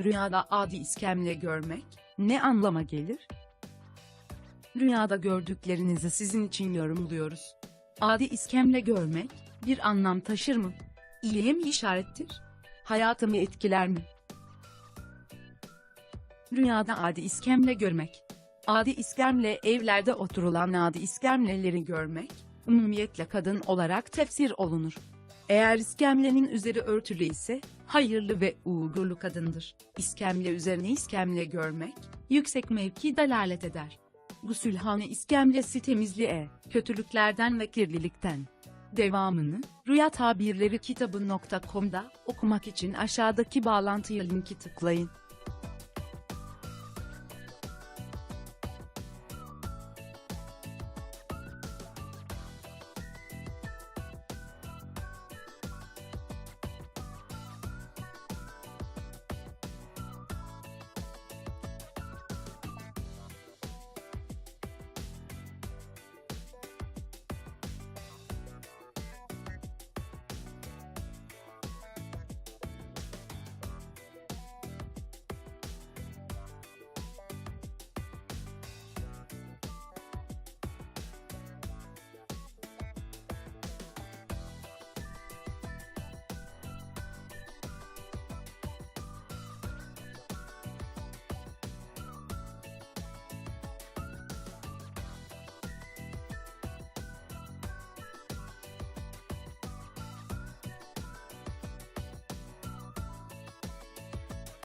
Rüyada adi iskemle görmek ne anlama gelir? Rüyada gördüklerinizi sizin için yorumluyoruz. Adi iskemle görmek bir anlam taşır mı? İyiye mi işarettir? Hayatımı etkiler mi? Rüyada adi iskemle görmek. Adi iskemle evlerde oturulan adi iskemleleri görmek, umumiyetle kadın olarak tefsir olunur. Eğer iskemlenin üzeri örtülü ise, hayırlı ve uğurlu kadındır. İskemle üzerine iskemle görmek, yüksek mevki dalalet eder. Gusülhane iskemlesi temizliğe, kötülüklerden ve kirlilikten. Devamını, Rüya Tabirleri kitabı.com'da okumak için aşağıdaki bağlantıya linki tıklayın.